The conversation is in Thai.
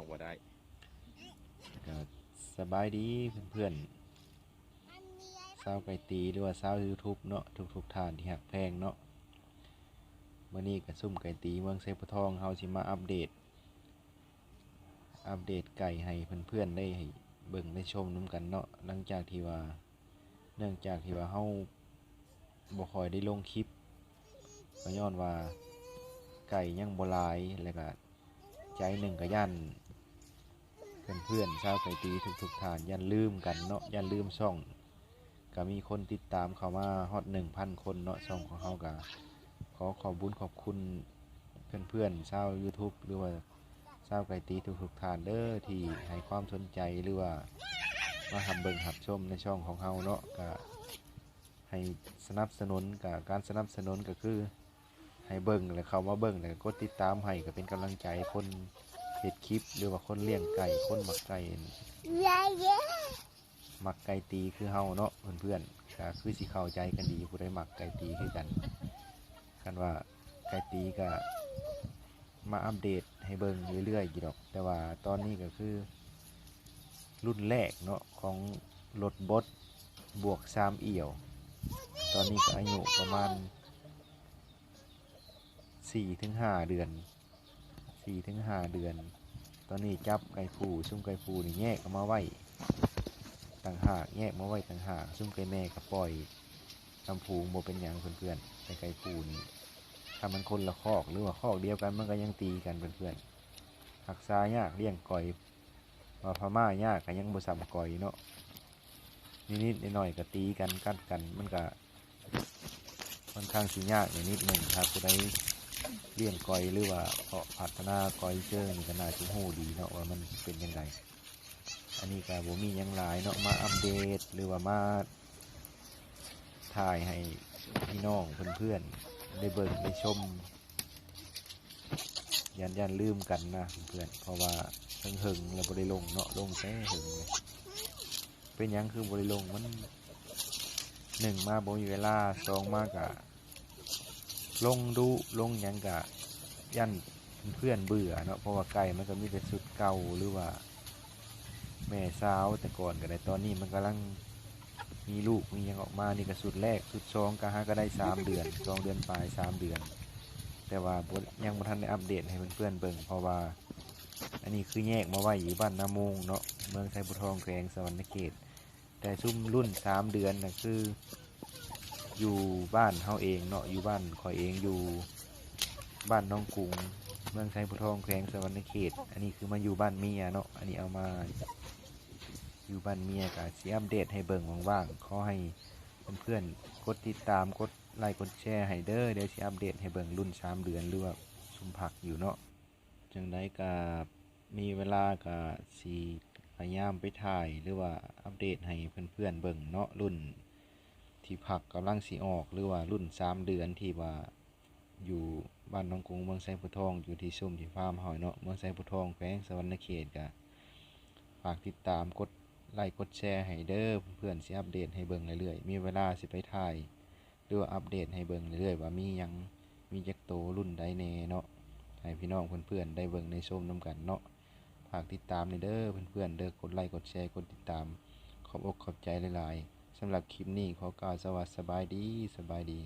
าบ่ได้ก็สบายดีเพื่อนๆชาไก่ตีหรือว่าชาว YouTube เนาะทุกๆท่านที่หักแพงเนาะมื้อนี้ก็ซุ่มไก่ตีเมืองไซปทองเฮาสิมาอัปเดต อัปเดตไก่ให้เพื่อนๆได้ให้เบิ่งได้ชมนํกันเนาะหลังจากที่ว่าเนื่องจากที่ว่าเฮาบ่คอยได้ลงคลิปก็ย้อนว่าไก่ยังบ่ลายแล้วก็ใจหนึ่งก็ย่าน เพื่อนๆชาวไก่ตีทุกๆททานอย่าลืมกันเนาะอย่าลืมช่องก็มีคนติดตามเขามาฮอด1,000คนเนาะช่องของเฮาก็ขอขอบบุญขอบคุณเพื่อนๆชาว YouTube หรือว่าชาวไก่ตีทุกๆททานเด้อที่ให้ความสนใจหรือว่ามาหับเบิ่งหับชมในช่องของเฮาเนาะก็ให้สนับสนุนกับการสนับสนุนก็คือให้เบิ่งแล้วเขามาเบิ่งแล้วก็กดติดตามให้ก็เป็นกำลังใจคน เห็ดคลิปหรือว่าคนเลี้ยงไก่คนหมักไก่หมักไก่ตีคือเฮาเนาะเพื่อนๆก็คือสิเข้าใจกันดีผู้ใดหมักไก่ตีคือกันกันว่าไก่ตีก็มาอัปเดตให้เบิ่งเรื่อยๆอยู่ดอก แต่ว่าตอนนี้ก็คือ รุ่นแรกเนาะของรถบดบวกซามเอี่ยว ตอนนี้ก็อายุประมาณ4-5เดือน สี่ถึงห้าเดือน ตอนนี้จับไก่ผูซุ่มไก่ผูนี่แยกเอามาไว้ต่างหากแยกมาไว้ต่างหากซุ่มไก่แม่ก็ปล่อยลำพูงโมเป็นอย่างเพื่อนๆแต่ไก่ผูนี่ถ้ามันคนละคอกหรือว่าคอกเดียวกันมันก็ยังตีกันเพื่อนๆหักซายากเลี้ยงก่อยว่าพม่ายากก็ยังบ่ซ้ำก่อยเนาะนิดๆหน่อยๆก็ตีกันกัดกันมันก็ค่อนข้างสิยากอย่างนิดหนึ่งครับผู้ใด เลี้ยงกอยหรือว่าเพาะพัฒนากอยเจอนี่ก็น่าจะหูดีเนาะว่ามันเป็นยังไงอันนี้ก็บ่มียังหลายเนาะมาอัปเดตหรือว่ามาถ่ายให้พี่น้องเพื่อนๆได้เบิ่งได้ชมยันยันลืมกันนะเพื่อนๆเพราะว่าเฮิงเฮิงๆแล้วบ่ได้ลงเนาะลงแค่หึงเป็นยังคือบ่ได้ลงมันหนึ่งมาบ่มีเวลาสองมากะ ลงดูลงหยังกะยันเพื่อนเบื่อเนาะเพราะว่าไก่มันก็มีแต่สุดเก่าหรือว่า แม่สาวแต่ก่อนก็ได้ตอนนี้มันกำลังมีลูกมีหยังออกมานี่ก็สุดแรกสุดสองก็ฮะก็ได้สามเดือนสองเดือนปลายสามเดือน แต่ว่าบ่ยังบ่ทันได้อัปเดตให้เพื่อนๆเบิ่งเพราะว่า อันนี้คือแยกมาไว้อยู่บ้านนามุงเนาะเมืองไทยพุทองแขวงสวรรณเขตแต่ซุ่มรุ่นสามเดือนนะคือ อยู่บ้านเฮาเองเนาะอยู่บ้านขอยเองอยู่บ้านน้องกรุงเมืองไทยพุทองแขวงสวรรณเขต อันนี้คือมาอยู่บ้านเมียเนาะอันนี้เอามาอยู่บ้านเมียกับสิอัปเดตให้เบิ่งว่างๆขอให้เพื่อนๆกดติดตามกดไลค์กดแชร์ให้เด้อเดี๋ยวสิอัปเดตให้เบิ่งรุ่นสามเดือนหรือว่าชุมผักอยู่เนาะจังไดก็มีเวลาก็สิพยายามไปถ่ายหรือว่าอัปเดตให้เพื่อนๆเบิ่งเนาะรุ่น ที่ผักกำลังสีออกหรือว่ารุ่นสามเดือนที่ว่าอยู่บ้านน้องกรุงเมืองไซพุทอง อยู่ที่ซุ่มที่ฟาร์มหอยเนาะเมืองไซพุทองแขวงสวรรณเขตก็ฝากติดตามกดไลค์กดแชร์ให้เด้อเพื่อนๆสิอัปเดตให้เบิ่งเรื่อยๆมีเวลาสิไปถ่ายหรือว่าอัปเดตให้เบิ่งเรื่อยๆว่ามียังมีจักโตรุ่นใดแน่เนาะให้พี่น้องเพื่อนๆได้เบิ่งในชมนํกันเนาะฝากติดตามในเด้อเพื่อนๆเด้อกดไลค์กดแชร์กดติดตามขอบอกขอบใจหลายๆ สำหรับคลิปนี้ขอกล่าวสวัสดีสบายดีสบายดี